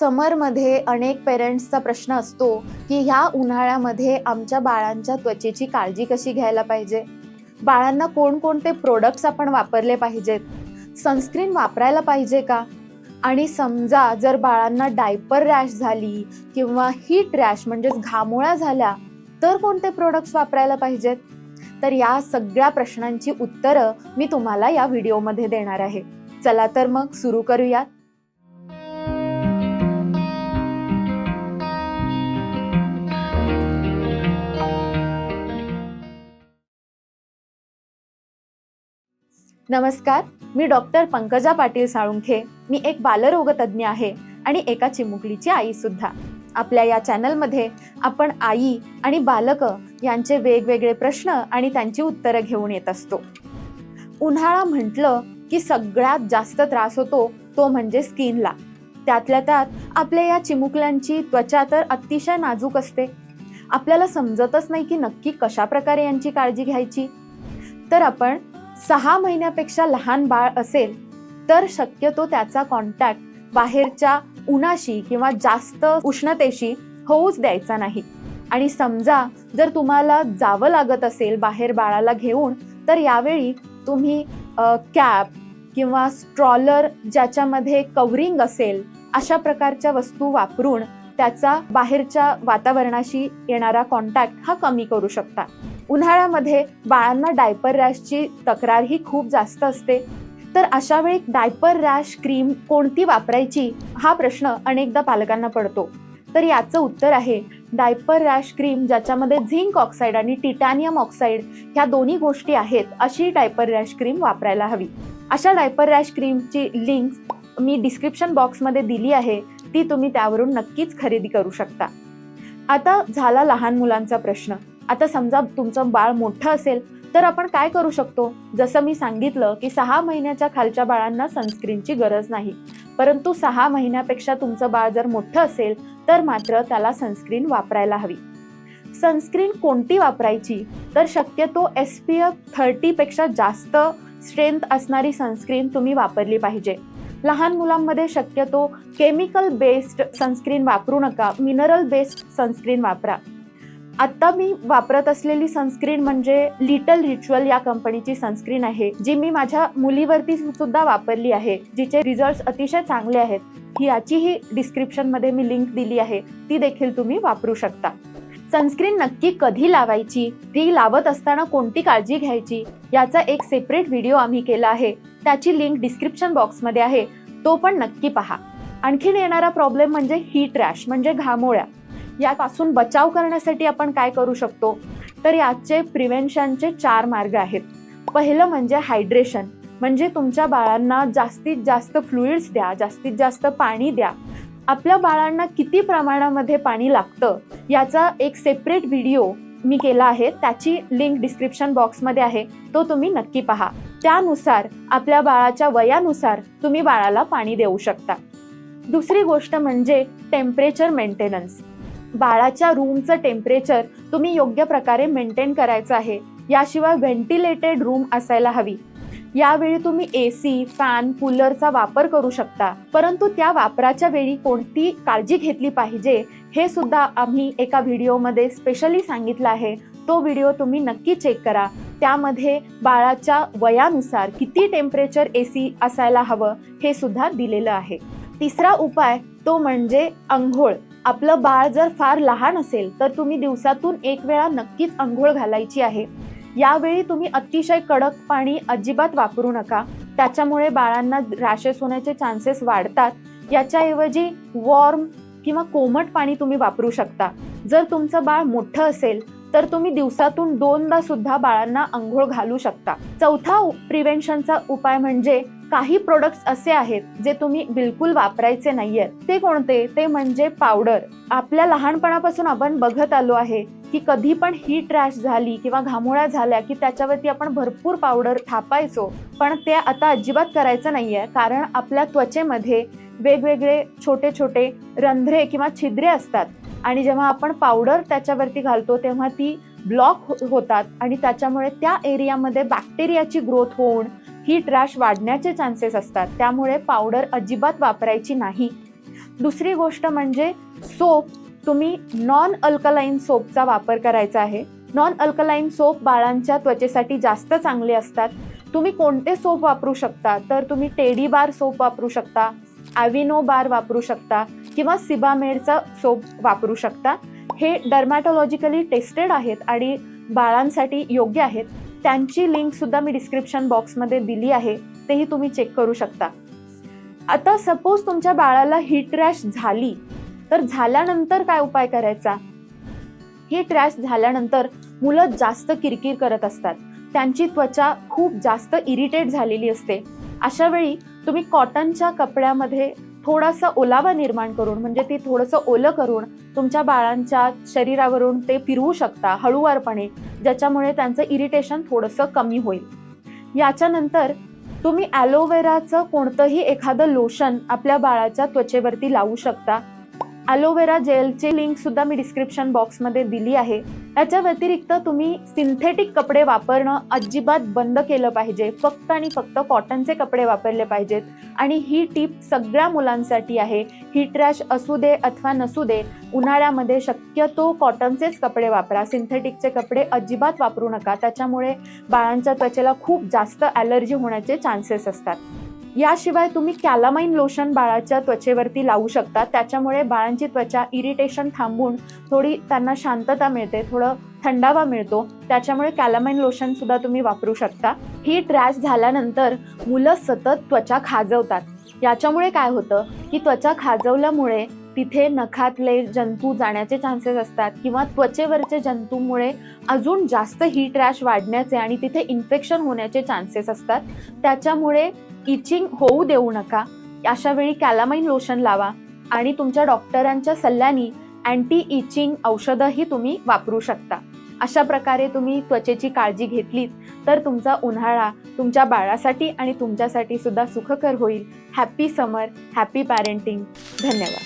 समरमध्ये अनेक पेरेंट्सचा प्रश्न असतो की ह्या उन्हाळ्यामध्ये आमच्या बाळांच्या त्वचेची काळजी कशी घ्यायला पाहिजे? बाळांना कोणकोणते प्रोडक्ट्स आपण वापरले पाहिजेत? सनस्क्रीन वापरायला पाहिजे का? आणि समजा जर बाळांना डायपर रॅश झाली किंवा हीट रॅश म्हणजेच घामोळ्या झाल्या तर कोणते प्रोडक्ट्स वापरायला पाहिजेत? तर या सगळ्या प्रश्नांची उत्तरं मी तुम्हाला या व्हिडिओमध्ये देणार आहे. चला तर मग सुरू करूयात. नमस्कार मी डॉक्टर पंकजा पाटील साळुंखे. मी एक बालरोगतज्ञ आहे आणि एका चिमुकलीची आई सुद्धा. आपल्या या चॅनलमध्ये आपण आई आणि बालक यांचे वेगवेगळे प्रश्न आणि त्यांची उत्तरं घेऊन येत असतो. उन्हाळा म्हटलं की सगळ्यात जास्त त्रास होतो तो म्हणजे स्किनला. त्यातल्या त्यात आपल्या या चिमुकल्यांची त्वचा तर अतिशय नाजूक असते. आपल्याला समजतच नाही की नक्की कशा प्रकारे यांची काळजी घ्यायची. तर आपण सहा महिन्यापेक्षा लहान बाळ असेल तर शक्यतो त्याचा कॉन्टॅक्ट बाहेरच्या उन्हाशी किंवा जास्त उष्णतेशी होऊच द्यायचा नाही. आणि समजा जर तुम्हाला जावं लागत असेल बाहेर बाळाला घेऊन तर यावेळी तुम्ही कॅप किंवा स्ट्रॉलर ज्याच्यामध्ये कवरिंग असेल अशा प्रकारच्या वस्तू वापरून त्याचा बाहेरच्या वातावरणाशी येणारा कॉन्टॅक्ट हा कमी करू शकता. उन्हाळ्यामध्ये बाळांना डायपर रॅशची तक्रार ही खूप जास्त असते. तर अशा वेळी डायपर रॅश क्रीम कोणती वापरायची हा प्रश्न अनेकदा पालकांना पडतो. तर याचं उत्तर आहे डायपर रॅश क्रीम ज्याच्यामध्ये झिंक ऑक्साईड आणि टिटॅनियम ऑक्साईड ह्या दोन्ही गोष्टी आहेत अशी डायपर रॅश क्रीम वापरायला हवी. अशा डायपर रॅश क्रीमची लिंक मी डिस्क्रिप्शन बॉक्समध्ये दिली आहे ती तुम्ही त्यावरून नक्कीच खरेदी करू शकता. आता झाला लहान मुलांचा प्रश्न. आता समजा तुमचं बाळ मोठं असेल तर आपण काय करू शकतो? जसं मी सांगितलं की सहा महिन्याच्या खालच्या बाळांना सनस्क्रीनची गरज नाही. परंतु सहा महिन्यापेक्षा तुमचं बाळ जर मोठं असेल तर मात्र त्याला सनस्क्रीन वापरायला हवी. सनस्क्रीन कोणती वापरायची? तर शक्यतो एस पी एफ थर्टीपेक्षा जास्त स्ट्रेंथ असणारी सनस्क्रीन तुम्ही वापरली पाहिजे. लहान मुलांमध्ये शक्यतो केमिकल बेस्ड सनस्क्रीन वापरू नका. मिनरल बेस्ड सनस्क्रीन वापरा. आत्ता मी वापरत असलेली सनस्क्रीन म्हणजे लिटल रिच्युअल या कंपनीची सनस्क्रीन आहे जी मी माझ्या मुलीवरती सुद्धा वापरली आहे जिचे रिझल्ट अतिशय चांगले आहेत. याचीही डिस्क्रिप्शनमध्ये मी लिंक दिली आहे ती देखील तुम्ही वापरू शकता. सनस्क्रीन नक्की कधी लावायची? ती लावत असताना कोणती काळजी घ्यायची? याचा एक सेपरेट व्हिडिओ आम्ही केला आहे. त्याची लिंक डिस्क्रिप्शन बॉक्समध्ये आहे. तो पण नक्की पहा. आणखीन येणारा प्रॉब्लेम म्हणजे हीट रॅश म्हणजे घामोळ्या. यापासून बचाव करण्यासाठी आपण काय करू शकतो? तर याचे प्रिव्हेन्शनचे चार मार्ग आहेत. पहिलं म्हणजे हायड्रेशन. म्हणजे तुमच्या बाळांना जास्तीत जास्त फ्लुइड्स द्या जास्तीत जास्त पाणी द्या. आपल्या बाळांना किती प्रमाणामध्ये पाणी लागतं? याचा एक सेपरेट व्हिडिओ मी केला आहे. त्याची लिंक डिस्क्रिप्शन बॉक्समध्ये आहे. तो तुम्ही नक्की पहा. त्यानुसार आपल्या बाळाच्या वयानुसार तुम्ही बाळाला पाणी देऊ शकता. दुसरी गोष्ट म्हणजे टेम्परेचर मेंटेनन्स बाळाच्या रूमचं टेम्परेचर तुम्ही योग्य प्रकारे मेंटेन करायचं आहे. याशिवाय व्हेंटिलेटेड रूम असायला हवी. यावेळी तुम्ही ए सी फॅन कूलरचा वापर करू शकता. परंतु त्या वापराच्या वेळी कोणती काळजी घेतली पाहिजे हे सुद्धा आम्ही एका व्हिडिओमध्ये स्पेशली सांगितलं आहे. तो व्हिडिओ तुम्ही नक्की चेक करा. त्यामध्ये बाळाच्या वयानुसार किती टेम्परेचर ए सी असायला हवं हे सुद्धा दिलेलं आहे. तिसरा उपाय तो म्हणजे अंघोळ. आपलं बाळ जर फार लहान असेल तर तुम्ही दिवसातून एक वेळा नक्कीच अंघोळ घालायची आहे. यावेळी तुम्ही अतिशय कडक पाणी अजिबात वापरू नका. त्याच्यामुळे बाळांना रॅशेस होण्याचे चान्सेस वाढतात. याच्याऐवजी वॉर्म किंवा कोमट पाणी तुम्ही वापरू शकता. जर तुमचं बाळ मोठं असेल तर तुम्ही दिवसातून दोनदा सुद्धा बाळांना अंघोळ घालू शकता. चौथा प्रिव्हेन्शनचा उपाय म्हणजे काही प्रोडक्ट्स असे आहेत जे तुम्ही बिलकुल वापरायचे नाहीयेत. ते कोणते? ते म्हणजे पावडर आपल्या लहानपणापासून आपण बघत आलो आहे की कधी पण हीट रॅश झाली किंवा घामोळ्या झाल्या की त्याच्यावरती आपण भरपूर पावडर थापायचो. पण ते आता अजिबात करायचं नाहीये. कारण आपल्या त्वचेमध्ये वेगवेगळे छोटे छोटे रंध्रे किंवा छिद्रे असतात. आणि जेव्हा आपण पावडर त्याच्यावरती घालतो तेव्हा ती ब्लॉक हो-, होतात. आणि त्याच्यामुळे त्या एरियामध्ये बॅक्टेरियाची ग्रोथ होऊन हीट रॅश वाढण्याचे चान्सेस असतात. त्यामुळे पावडर अजिबात वापरायची नाही. दुसरी गोष्ट म्हणजे सोप तुम्ही नॉन अल्कलाईन सोपचा वापर करायचा आहे. नॉन अल्कलाईन सोप बाळांच्या त्वचेसाठी जास्त चांगले असतात. तुम्ही कोणते सोप वापरू शकता? तर तुम्ही टेडी बार सोप वापरू शकता ॲव्हिनो बार वापरू शकता किंवा सिबामेडचा सोप वापरू शकता. हे डर्मॅटॉलॉजिकली टेस्टेड आहेत आणि बाळांसाठी योग्य आहेत. त्यांची लिंकसुद्धा मी डिस्क्रिप्शन बॉक्समध्ये दिली आहे. तेही तुम्ही चेक करू शकता. आता सपोज तुमच्या बाळाला हीट रॅश झाली तर झाल्यानंतर काय उपाय करायचा? हीट रॅश झाल्यानंतर मुलं जास्त किरकिर करत असतात. त्यांची त्वचा खूप जास्त इरिटेट झालेली असते. अशा वेळी तुम्ही कॉटनच्या कपड्यामध्ये थोडासा ओलावा निर्माण करून म्हणजे ती थोडंसं ओलं करून तुमच्या बाळांच्या शरीरावरून ते फिरवू शकता हळूवारपणे ज्याच्यामुळे त्यांचं इरिटेशन थोडंसं कमी होईल. याच्यानंतर तुम्ही ॲलोवेराचं कोणतंही एखादं लोशन आपल्या बाळाच्या त्वचेवरती लावू शकता. अलोवेरा जेलची लिंक सुद्धा मी डिस्क्रिप्शन बॉक्समध्ये दिली आहे. याच्या व्यतिरिक्त तुम्ही सिंथेटिक कपडे वापरणं अजिबात बंद केलं पाहिजे. फक्त आणि फक्त कॉटनचे कपडे वापरले पाहिजेत. आणि ही टीप सगळ्या मुलांसाठी आहे. हीट रॅश असू दे अथवा नसू दे उन्हाळ्यामध्ये शक्यतो कॉटनचेच कपडे वापरा. सिंथेटिकचे कपडे अजिबात वापरू नका. त्याच्यामुळे बाळांच्या त्वचेला खूप जास्त ॲलर्जी होण्याचे चान्सेस असतात. याशिवाय तुम्ही कॅलामाइन लोशन बाळाच्या त्वचेवरती लावू शकता. त्याच्यामुळे बाळांची त्वचा इरिटेशन थांबून थोडी त्यांना शांतता मिळते थोडं थंडावा मिळतो. त्याच्यामुळे कॅलामाइन लोशन सुद्धा तुम्ही वापरू शकता. ही रॅश झाल्यानंतर मुलं सतत त्वचा खाजवतात. याच्यामुळे काय होतं की त्वचा खाजवल्यामुळे तिथे नखातले जंतू जाण्याचे चान्सेस असतात किंवा त्वचेवरचे जंतूमुळे अजून जास्त हीट रॅश वाढण्याचे आणि तिथे इन्फेक्शन होण्याचे चान्सेस असतात. त्याच्यामुळे इचिंग होऊ देऊ नका. अशा वेळी कॅलामाइन लोशन लावा आणि तुमच्या डॉक्टरांच्या सल्ल्याने अँटी इचिंग औषधंही तुम्ही वापरू शकता. अशा प्रकारे तुम्ही त्वचेची काळजी घेतलीत तर तुमचा उन्हाळा तुमच्या बाळासाठी आणि तुमच्यासाठी सुद्धा सुखकर होईल. हॅपी समर हॅपी पॅरेंटिंग धन्यवाद.